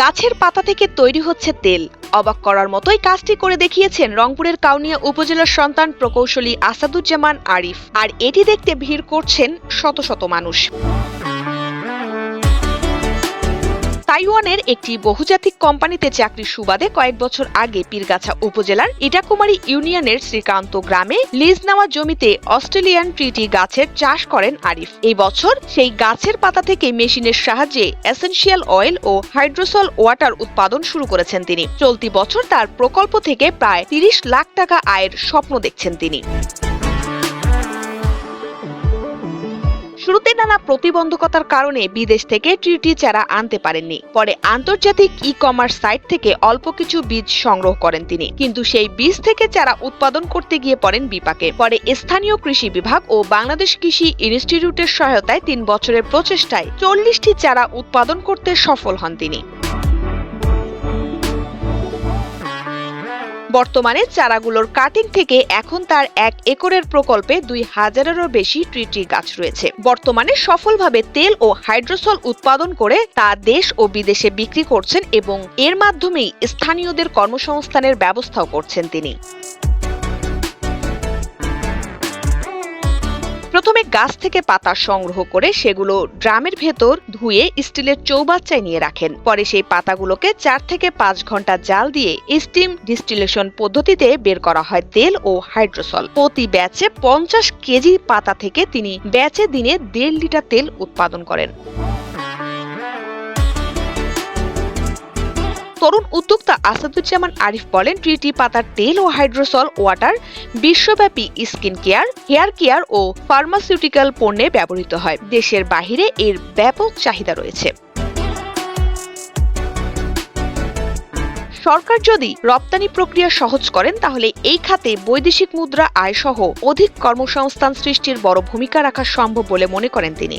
গাছের পাতা থেকে তৈরি হচ্ছে তেল। অবাক করার মতোই কাজটি করে দেখিয়েছেন রংপুরের কাউনিয়া উপজেলার সন্তান প্রকৌশলী আসাদুজ্জামান আরিফ। আর এটি দেখতে ভিড় করছেন শত শত মানুষ। তাইওয়ানের একটি বহুজাতিক কোম্পানিতে চাকরির সুবাদে কয়েক বছর আগে পীরগাছা উপজেলার ইটাকুমারী ইউনিয়নের শ্রীকান্ত গ্রামে লিজ নেওয়া জমিতে অস্ট্রেলিয়ান ট্রিটি গাছের চাষ করেন আরিফ। এই বছর সেই গাছের পাতা থেকে মেশিনের সাহায্যে এসেনশিয়াল অয়েল ও হাইড্রোসল ওয়াটার উৎপাদন শুরু করেছেন তিনি। চলতি বছর তার প্রকল্প থেকে প্রায় তিরিশ লাখ টাকা আয়ের স্বপ্ন দেখছেন তিনি। শুরুতে নানা প্রতিবন্ধকতার কারণে বিদেশ থেকে ট্রিটি চারা আনতে পারেননি। পরে আন্তর্জাতিক ই কমার্স সাইট থেকে অল্প কিছু বীজ সংগ্রহ করেন তিনি। কিন্তু সেই বীজ থেকে চারা উৎপাদন করতে গিয়ে পড়েন বিপাকে। পরে স্থানীয় কৃষি বিভাগ ও বাংলাদেশ কৃষি ইনস্টিটিউটের সহায়তায় তিন বছরের প্রচেষ্টায় চল্লিশটি চারা উৎপাদন করতে সফল হন তিনি। বর্তমানে চারাগুলোর কাটিং থেকে এখন তার এক একরের প্রকল্পে দুই হাজারেরও বেশি ট্রিটি গাছ রয়েছে। বর্তমানে সফলভাবে তেল ও হাইড্রোসল উৎপাদন করে তা দেশ ও বিদেশে বিক্রি করছেন এবং এর মাধ্যমেই স্থানীয়দের কর্মসংস্থানের ব্যবস্থাও করছেন তিনি। প্রথমে গাছ থেকে পাতা সংগ্রহ করে সেগুলো ড্রামের ভেতর ধুয়ে স্টিলের চৌবাচ্চায় নিয়ে রাখেন। পরে সেই পাতাগুলোকে চার থেকে পাঁচ ঘণ্টা জাল দিয়ে স্টিম ডিস্টিলেশন পদ্ধতিতে বের করা হয় তেল ও হাইড্রোসল। প্রতি ব্যাচে পঞ্চাশ কেজি পাতা থেকে তিনি ব্যাচে দিনে দেড় লিটার তেল উৎপাদন করেন। তরুণ উদ্যোক্তা আসাদুজ্জামান আরিফ বলেন ট্রিটি পাতার তেল ও হাইড্রোসল, ওয়াটার, বিশ্বব্যাপী স্কিন কেয়ার, হেয়ার কেয়ার ও ফার্মাসিউটিক্যাল পণ্যে ব্যবহৃত হয়। দেশের বাহিরে এর ব্যাপক চাহিদা রয়েছে। সরকার যদি রপ্তানি প্রক্রিয়া সহজ করেন, তাহলে এই খাতে বৈদেশিক মুদ্রা আয় সহ অধিক কর্মসংস্থান সৃষ্টির বড় ভূমিকা রাখা সম্ভব বলে মনে করেন তিনি।